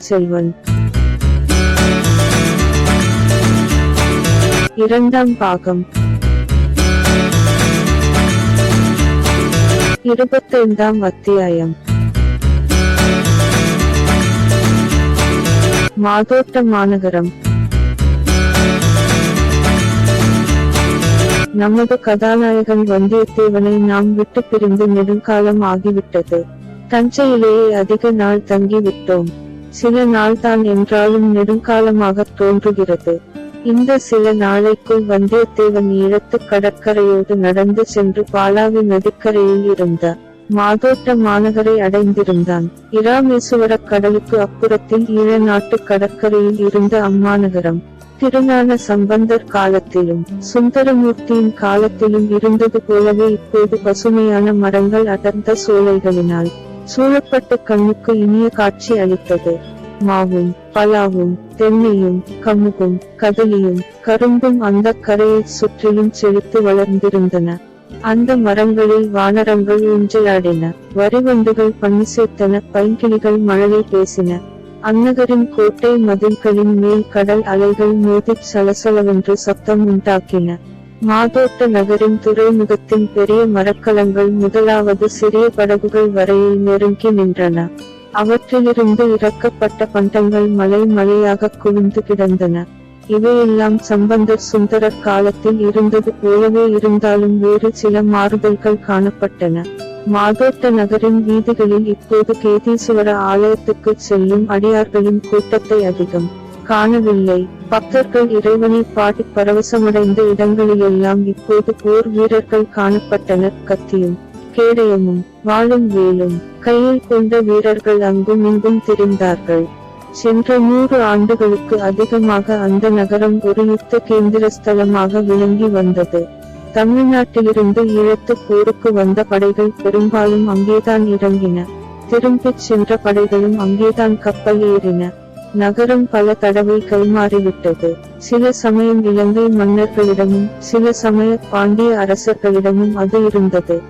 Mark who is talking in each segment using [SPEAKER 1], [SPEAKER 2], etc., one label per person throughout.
[SPEAKER 1] பொன்னியின் செல்வன். இரண்டாம் பாகம். இருபத்தைந்தாம் அத்தியாயம். மாதோட்ட மாநகரம் நமது கதாநாயகன் வந்தியத்தேவனை நாம் விட்டு பிரிந்து நெடுங்காலம் ஆகிவிட்டது. தஞ்சையிலேயே அதிக நாள் தங்கிவிட்டோம். சில நாள்தான் என்றாலும் நெடுங்காலமாக தோன்றுகிறது. இந்த சில நாளைக்குள் வந்தியத்தேவன் ஈழத்து கடற்கரையோடு நடந்து சென்று பாலாவி நதிக்கரையில் இருந்த மாதோட்ட மாநகரை அடைந்திருந்தான். இராமேசுவரக் கடலுக்கு அப்புறத்தில் ஈழ நாட்டு கடற்கரையில் இருந்த அம்மாநகரம் திருஞான சம்பந்தர் காலத்திலும் சுந்தரமூர்த்தியின் காலத்திலும் இருந்தது போலவே இப்போது பசுமையான மரங்கள் அடர்ந்த சோலைகளினால் சூழப்பட்ட கண்ணுக்கு இனிய காட்சி அளித்தது. மாவும் பலாவும் தென்னையும் கமுகும் கதலியும் கரும்பும் அந்த கரையை சுற்றிலும் செழித்து வளர்ந்திருந்தன. அந்த மரங்களில் வானரங்கள் ஊஞ்சலாடின. வரிவண்டுகள் பன்னிசைத்தன பைங்கிளிகள் மழலை பேசின. அன்னகரின் கோட்டை மதில்களின் மேல் கடல் அலைகள் மோதிச் சலசலவென்று சத்தம் உண்டாக்கின. மாதோட்ட நகரின் துறைமுகத்தின் பெரிய மரக்கலங்கள் முதலாவது சிறிய படகுகள் வரையில் நெருங்கி நின்றன. அவற்றிலிருந்து இறக்கப்பட்ட பண்டங்கள் மலை மலையாக குவிந்து கிடந்தன. இவையெல்லாம் சம்பந்தர் சுந்தரர் காலத்தில் இருந்தது போலவே இருந்தாலும் வேறு சில மாறுதல்கள் காணப்பட்டன. மாதோட்ட நகரின் வீதிகளில் இப்போது கேதீஸ்வர ஆலயத்துக்கு செல்லும் அடியார்களின் கூட்டத்தை அதிகம். காணவில்லை. பக்தர்கள் இறைவனை பாடி பரவசமடைந்த இடங்களிலெல்லாம் இப்போது போர் வீரர்கள் காணப்பட்டனர். கத்தியும் கேடயமும் வாழும் வேலும். கையில் கொண்ட வீரர்கள் அங்கும் இங்கும் திரிந்தார்கள். சென்ற நூறு ஆண்டுகளுக்கு அதிகமாக அந்த நகரம் ஒரு யுத்த கேந்திர ஸ்தலமாக விளங்கி வந்தது. தமிழ்நாட்டிலிருந்து ஈழத்து போருக்கு வந்த படைகள் பெரும்பாலும் அங்கேதான் இறங்கின. திரும்பிச் சென்ற படைகளும் அங்கேதான் கப்பல் ஏறின. நகரம் பல தடவை கைமாறிவிட்டது. சில சமயம் இலங்கை மன்னர்களிடமும் சில சமய பாண்டிய அரசர்களிடமும் அது இருந்தது.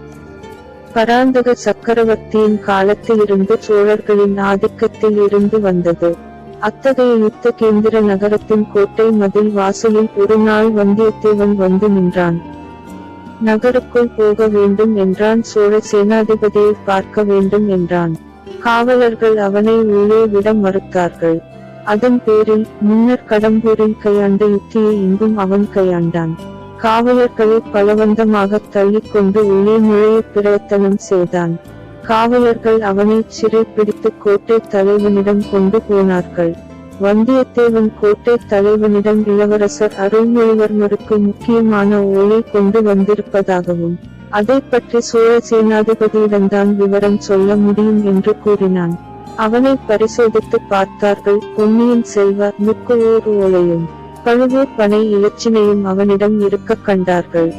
[SPEAKER 1] பராந்தக சக்கரவர்த்தியின் காலத்திலிருந்து சோழர்களின் ஆதிக்கத்தில் இருந்து வந்தது. அத்தகைய யுத்த கேந்திர நகரத்தின் கோட்டை மதில் வாசலில் ஒரு நாள் வந்தியத்தேவன் வந்து நின்றான். நகருக்குள் போக வேண்டும் என்றான் சோழ சேனாதிபதியை பார்க்க வேண்டும் என்றான். காவலர்கள் அவனை உள்ளே விட மறுத்தார்கள். அதன் பேரில் முன்னர் கடம்பூரில் கையாண்ட யுக்தியை இங்கும் அவன் கையாண்டான். காவலர்களை பலவந்தமாக தள்ளிக்கொண்டு உள்ளே நுழைய பிரயத்தனம் செய்தான். காவலர்கள் அவனை சிறை பிடித்து கோட்டை தலைவனிடம் கொண்டு போனார்கள். வந்தியத்தேவன் கோட்டை தலைவனிடம் இளவரசர் அருள்மொழிவர்மருக்கு முக்கியமான ஓலை கொண்டு வந்திருப்பதாகவும் அதை பற்றி சோழ சேனாதிபதியிடம்தான் விவரம் சொல்ல முடியும் என்று கூறினான். அவனை பரிசோதித்து பார்த்தார்கள் பொன்னியின் செல்வ முக்குவோர் ஓலையும் பழுவூர் பனை இலச்சினையும் அவனிடம் இருக்க கண்டார்கள்.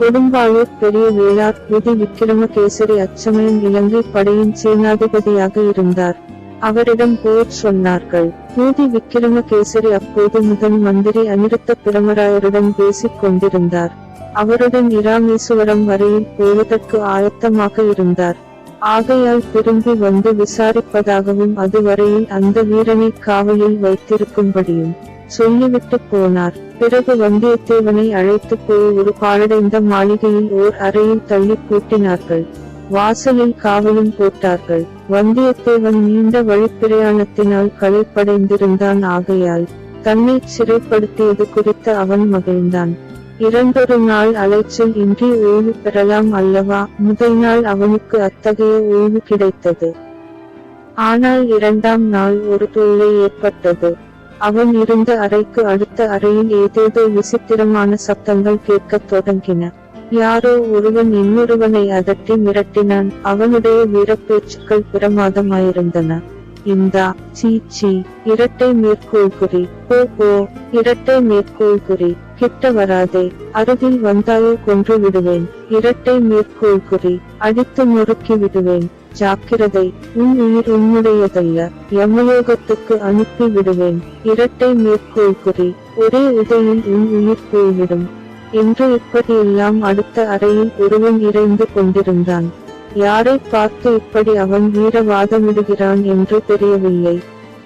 [SPEAKER 1] கொடும்பாளூர் பெரிய வேளார் புதி விக்கிரமகேசரி அச்சமயம் இலங்கை படையின் சேனாதிபதியாக இருந்தார். அவரிடம் போர் சொன்னார்கள். பூதி விக்கிரமகேசரி அப்போது முதன் மந்திரி அனிருத்த பிரமராயருடன் பேசிக் கொண்டிருந்தார். அவருடன் இராமேசுவரம் வரையில் போவதற்கு ஆயத்தமாக இருந்தார். ஆகையால் திரும்பி வந்து விசாரிப்பதாகவும் அதுவரையில் அந்த வீரனை காவலில் வைத்திருக்கும்படியும் சொல்லிவிட்டு போனார். பிறகு வந்தியத்தேவனை அழைத்து போய் ஒரு பாழடைந்த மாளிகையில் ஓர் அறையில் தள்ளி பூட்டினார்கள். வாசலில் காவலும் போட்டார்கள். வந்தியத்தேவன் நீண்ட வழிப்பிரயாணத்தினால் களைப்படைந்திருந்தான் ஆகையால் தன்னை சிறைப்படுத்தியது குறித்து அவன் மகிழ்ந்தான். இரண்டொரு நாள் அலைச்சல் இன்றி ஓய்வு பெறலாம் அல்லவா? முதல் நாள் அவனுக்கு அத்தகைய ஓய்வு கிடைத்தது. ஆனால் இரண்டாம் நாள் ஒரு தொல்லை ஏற்பட்டது. அவன் இருந்த அறைக்கு அடுத்த அறையில் ஏதேதோ விசித்திரமான சப்தங்கள் கேட்கத் தொடங்கின. யாரோ ஒருவன் இன்னொருவனை அதட்டி மிரட்டினான். அவனுடைய வீரப்பேச்சுக்கள் பிரமாதமாயிருந்தன. இந்தா சீச்சி இரட்டை மேற்கோள் குறி போ போ இரட்டை மேற்கோள் குறி கிட்ட வராதே அருகில் வந்தாயோ கொன்று விடுவேன். இரட்டை மேற்கோள் குறி அடித்து நொறுக்கி விடுவேன். ஜாக்கிரதை உன் உயிர் உன்னுடையதல்ல. யமயோகத்துக்கு அனுப்பி விடுவேன். இரட்டை மேற்கோள் குறி ஒரே உதையில் உன் உயிர் போய்விடும். என்று இப்படியெல்லாம் அடுத்த அறையில் ஒருவன் இறைந்து கொண்டிருந்தான். யாரை பார்த்து இப்படி அவன் வீரவாதமிடுகிறான் என்று தெரியவில்லை.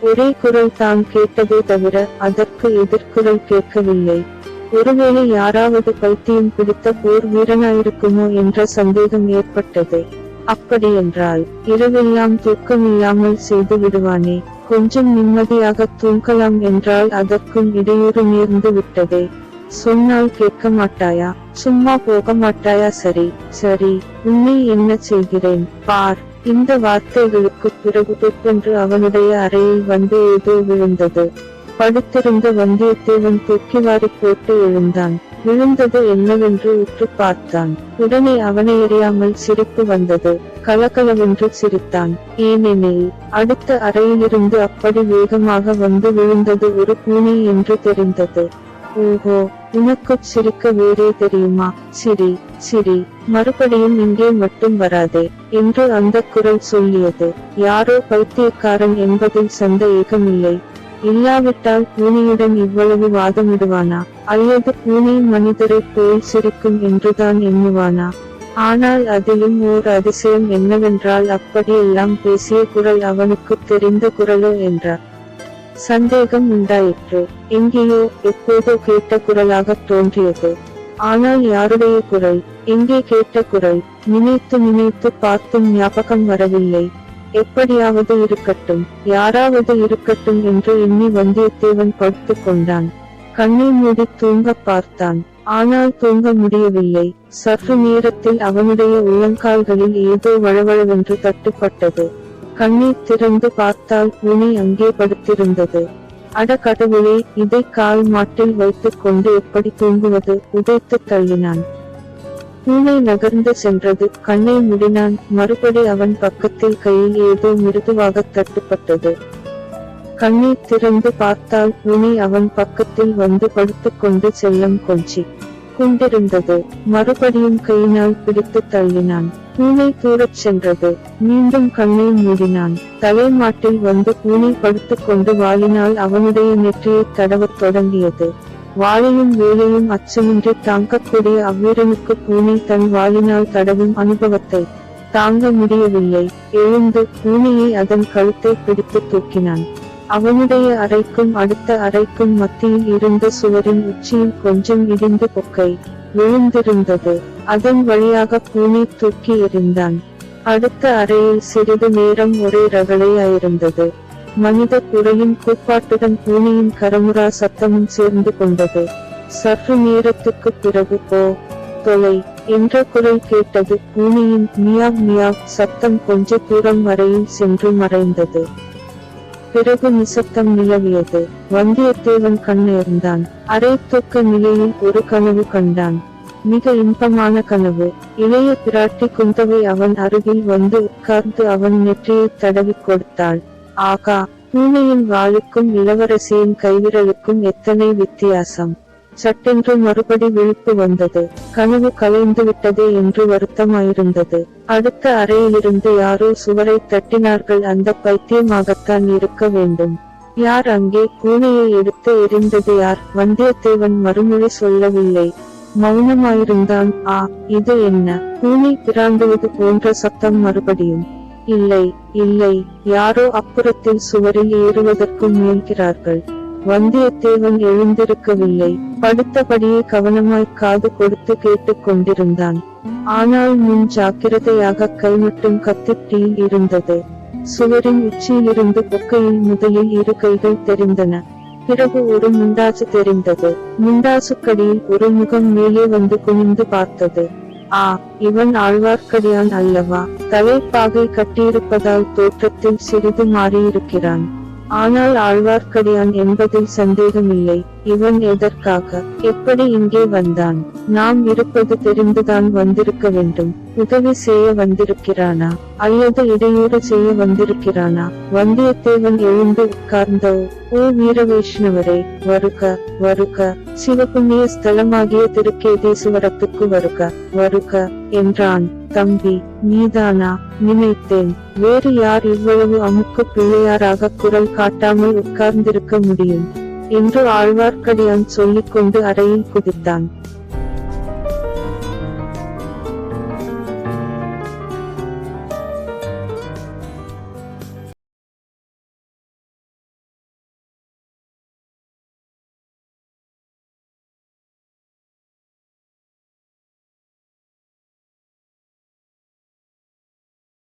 [SPEAKER 1] ஒரே குரல் தான் கேட்டதே தவிர அதற்கு எதிர்குரல் கேட்கவில்லை. ஒருவேளை யாராவது பைத்தியம் பிடித்த போர் வீரனாயிருக்குமோ என்ற சந்தேகம் ஏற்பட்டது. அப்படியென்றால் இரவெல்லாம் தூக்கமில்லாமல் செய்து விடுவானே. கொஞ்சம் நிம்மதியாக தூங்கலாம் என்றால் அதற்கும் இடையூறு நேர்ந்து விட்டதே. சொன்னால் கேட்க மாட்டாயா? சும்மா போக மாட்டாயா? சரி சரி உன்னை என்ன செய்கிறேன்? பார் இந்த வார்த்தைகளுக்கு பிறகு தொப்பென்று அவனுடைய அறையில் வந்து ஏதோ விழுந்தது. படுத்திருந்த வந்தியத்தேவன் தொக்கிவாரி போட்டு எழுந்தான். விழுந்தது என்னவென்று உற்று பார்த்தான். உடனே அவனை எறியாமல் சிரிப்பு வந்தது. கலகலவென்று சிரித்தான். ஏனெனில் அடுத்த அறையிலிருந்து அப்படி வேகமாக வந்து விழுந்தது ஒரு பூனை என்று தெரிந்தது. ஓஹோ உனக்குச் சிரிக்க வேறே தெரியுமா? சிரி சிரி மறுபடியும் இங்கே மட்டும் வராதே என்று அந்த குரல் சொல்லியது. யாரோ பைத்தியக்காரன் என்பதில் சந்தேகமில்லை. இல்லாவிட்டால் பூனையுடன் இவ்வளவு வாதமிடுவானா? அல்லது பூனை மனிதரைப் போல் சிரிக்கும் என்றுதான் எண்ணுவானா? ஆனால் அதிலும் ஓர் அதிசயம் என்னவென்றால் அப்படியெல்லாம் பேசிய குரல் அவனுக்கு தெரிந்த குரலோ என்றார். சந்தேகம் உண்டாயிற்று. எங்கேயோ எப்போதோ கேட்ட குரலாகத் தோன்றியது. ஆனால் யாருடைய குரல்? எங்கே கேட்ட குரல்? நினைத்து நினைத்து பார்த்தும் ஞாபகம் வரவில்லை. எப்படியாவது இருக்கட்டும். யாராவது இருக்கட்டும் என்று எண்ணி வந்தியத்தேவன் படுத்து கொண்டான். கண்ணை மூடி தூங்க பார்த்தான். ஆனால் தூங்க முடியவில்லை. சற்று நேரத்தில் அவனுடைய உள்ளங்கால்களில் ஏதோ வளவளவென்று தட்டுப்பட்டது. கண்ணீர் திறந்து பார்த்தால் பூனை அங்கே படுத்திருந்தது. அட கடவுளே இதை கால் மாட்டில் வைத்துக் கொண்டு எப்படி தூங்குவது? உதைத்து தள்ளினான். பூனை நகர்ந்து சென்றது. கண்ணை முடினான். மறுபடி அவன் பக்கத்தில் கையில் ஏதோ மிருதுவாக தட்டுப்பட்டது. கண்ணை திறந்து பார்த்தால் பூனை அவன் பக்கத்தில் வந்து படுத்துக்கொண்டு செல்லம் கொஞ்சி. கொண்டிருந்தது. மறுபடியும் கையினால் பிடித்து தள்ளினான். பூனை தூரச் சென்றது. மீண்டும் கண்ணை மூடினான். தலைமாட்டில் வந்து பூனை படுத்துக்கொண்டு வாளினால் அவனுடைய நெற்றியை தடவத் தொடங்கியது. வாழையும் வேலையும் அச்சமின்றி தாங்கக்கூடிய அவ்வீரனுக்கு பூனை தன் வாளினால் தடவும் அனுபவத்தை தாங்க முடியவில்லை. எழுந்து பூனையை அதன் கழுத்தை பிடித்து தூக்கினான். அவனுடைய அறைக்கும் அடுத்த அறைக்கும் மத்தியில் இருந்த சுவரின் உச்சியில் கொஞ்சம் இடிந்து கொக்கை விழுந்திருந்தது. அதன் வழியாக பூனை தூக்கி எறிந்தான். அடுத்த அறையில் சிறிது நேரம் ஒரே ரகளையாயிருந்தது. மனித குரலின் கூப்பாட்டுடன் பூனையின் கரமுரா சத்தமும் சேர்ந்து கொண்டது. சற்று நேரத்துக்கு பிறகு போ தொலை என்ற குரல் கேட்டது. பூனையின் மியாவ் மியாவ் சத்தம் கொஞ்ச தூரம் வரையில் சென்று மறைந்தது. பிறகு நிசப்தம் நிலவியது. வந்தியத்தேவன் கண்ணேர்ந்தான். அரை தூக்க நிலையில் ஒரு கனவு கண்டான். மிக இன்பமான கனவு. இளைய பிராட்டி குந்தவை அவன் அருகில் வந்து உட்கார்ந்து அவன் நெற்றியை தடவிக் கொடுத்தாள். ஆகா பூனையின் வாளுக்கும் இளவரசியின் கைவிரலுக்கும் எத்தனை வித்தியாசம். சட்டென்று மறுபடி விழிப்பு வந்தது. கனவு கலைந்துவிட்டதே என்று வருத்தமாயிருந்தது. அடுத்த அறையிலிருந்து யாரோ சுவரை தட்டினார்கள். அந்த பைத்தியமாகத்தான் இருக்க வேண்டும். யார் அங்கே? பூனையை எடுத்து எரிந்தது யார்? வந்தியத்தேவன் மறுமொழி சொல்லவில்லை. மௌனமாயிருந்தான். ஆ இது என்ன? பூனை பிராண்டுவது போன்ற சத்தம் மறுபடியும். இல்லை இல்லை. யாரோ அப்புறத்தில் சுவரில் ஏறுவதற்கு முயல்கிறார்கள். வந்தியத்தேவன் எழுந்திருக்கவில்லை. படுத்தபடியே கவனமாய் காது கொடுத்து கேட்டுக் கொண்டிருந்தான். ஆனால் முன் ஜாக்கிரதையாக கை மட்டும் கத்திட்டியில் இருந்தது. சுவரின் உச்சியிலிருந்து பொக்கையில் முதலில் இரு கைகள் தெரிந்தன. பிறகு ஒரு முண்டாசு தெரிந்தது. முண்டாசுக்கடியில் ஒரு முகம் மேலே வந்து குனிந்து பார்த்தது. ஆ இவன் ஆழ்வார்க்கடியான் அல்லவா? தலைப்பாகை கட்டியிருப்பதால் தோற்றத்தில் சிறிது மாறியிருக்கிறான். ஆனால் ஆழ்வார்க்கடியான் என்பதில் சந்தேகமில்லை. இவன் எதற்காக? எப்படி இங்கே வந்தான்? நாம் இருப்பது தெரிந்துதான் வந்திருக்க வேண்டும். உதவி செய்ய வந்திருக்கிறானா? அல்லது இடையூறு செய்ய வந்திருக்கிறானா? வந்தியத்தேவன் எழுந்து உட்கார்ந்தோ? ஓ வீரவைஷ்ணவரே வருக வருக. சிவபுண்ணிய ஸ்தலமாகிய திருக்கேதீசுவரத்துக்கு வருக வருக என்றான். தம்பி நீதானா? நினைத்தேன். வேறு யார் இவ்வளவு அமுக்கு பிள்ளையாராக குரல் காட்டாமல் உட்கார்ந்திருக்க முடியும்? என்று ஆழ்வார்க்கடியான் சொல்லிக்கொண்டு அறையில் குதித்தான்.